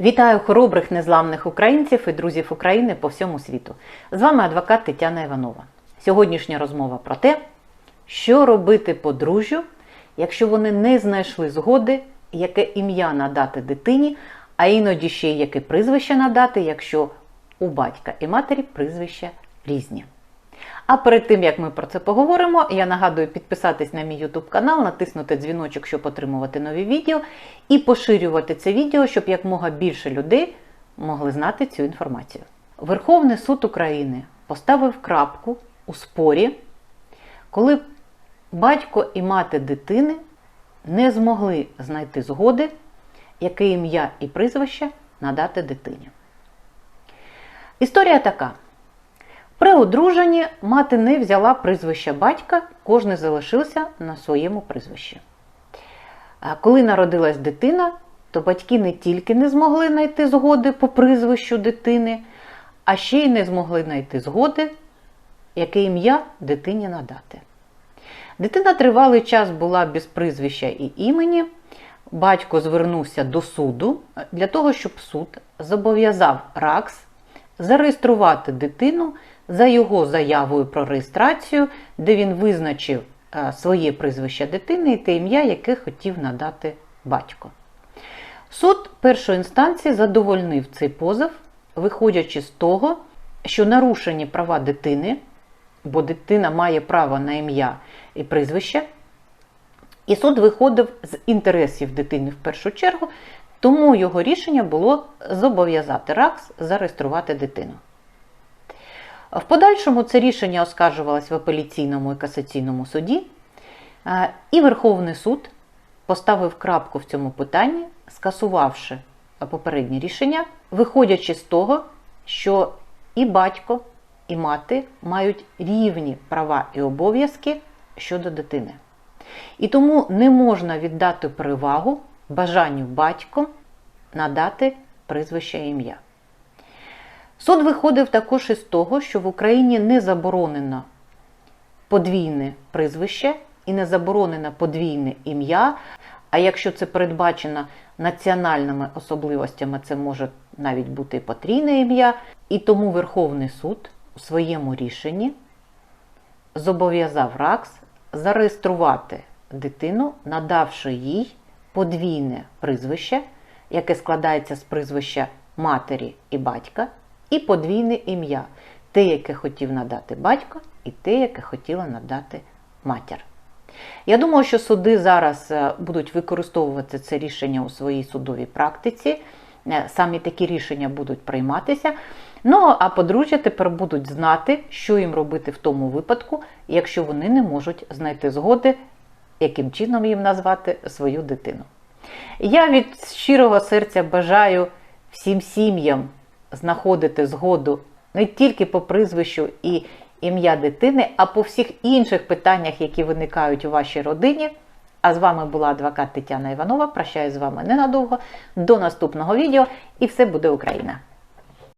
Вітаю хоробрих незламних українців і друзів України по всьому світу. З вами адвокат Тетяна Іванова. Сьогоднішня розмова про те, що робити подружжю, якщо вони не знайшли згоди, яке ім'я надати дитині, а іноді ще й яке прізвище надати, якщо у батька і матері прізвища різні. А перед тим як ми про це поговоримо, я нагадую підписатись на мій YouTube канал, натиснути дзвіночок, щоб отримувати нові відео, і поширювати це відео, щоб якмога більше людей могли знати цю інформацію. Верховний суд України поставив крапку у спорі, коли батько і мати дитини не змогли знайти згоди, яке ім'я і прізвище надати дитині. Історія така. При одруженні мати не взяла прізвище батька, кожен залишився на своєму прізвищі. Коли народилась дитина, то батьки не тільки не змогли знайти згоди по прізвищу дитини, а ще й не змогли знайти згоди, яке ім'я дитині надати. Дитина тривалий час була без прізвища і імені. Батько звернувся до суду для того, щоб суд зобов'язав РАКС зареєструвати дитину за його заявою про реєстрацію, де він визначив е, своє прізвище дитини і те ім'я, яке хотів надати батько. Суд першої інстанції задовольнив цей позов, виходячи з того, що нарушені права дитини, бо дитина має право на ім'я і прізвище, і суд виходив з інтересів дитини в першу чергу, тому його рішення було зобов'язати РАКС зареєструвати дитину. В подальшому це рішення оскаржувалось в апеляційному і касаційному суді, і Верховний суд поставив крапку в цьому питанні, скасувавши попереднє рішення, виходячи з того, що і батько, і мати мають рівні права і обов'язки щодо дитини. І тому не можна віддати перевагу бажанню батько надати прізвище ім'я. Суд виходив також із того, що в Україні не заборонено подвійне прізвище і не заборонено подвійне ім'я. А якщо це передбачено національними особливостями, це може навіть бути потрійне ім'я. І тому Верховний суд у своєму рішенні зобов'язав РАКС зареєструвати дитину, надавши їй подвійне прізвище, яке складається з прізвища матері і батька, і подвійне ім'я те, яке хотів надати батько, і те, яке хотіла надати матір. Я думаю, що суди зараз е, будуть використовувати це рішення у своїй судовій практиці. Е, Самі такі рішення будуть прийматися. Ну, а подружжя тепер будуть знати, що їм робити в тому випадку, якщо вони не можуть знайти згоди, яким чином їм назвати свою дитину. Я від щирого серця бажаю всім сім'ям знаходити згоду не тільки по прізвищу і ім'я дитини, а по всіх інших питаннях, які виникають у вашій родині. А з вами була адвокат Тетяна Іванова. Прощаюсь з вами ненадовго. До наступного відео і все буде Україна!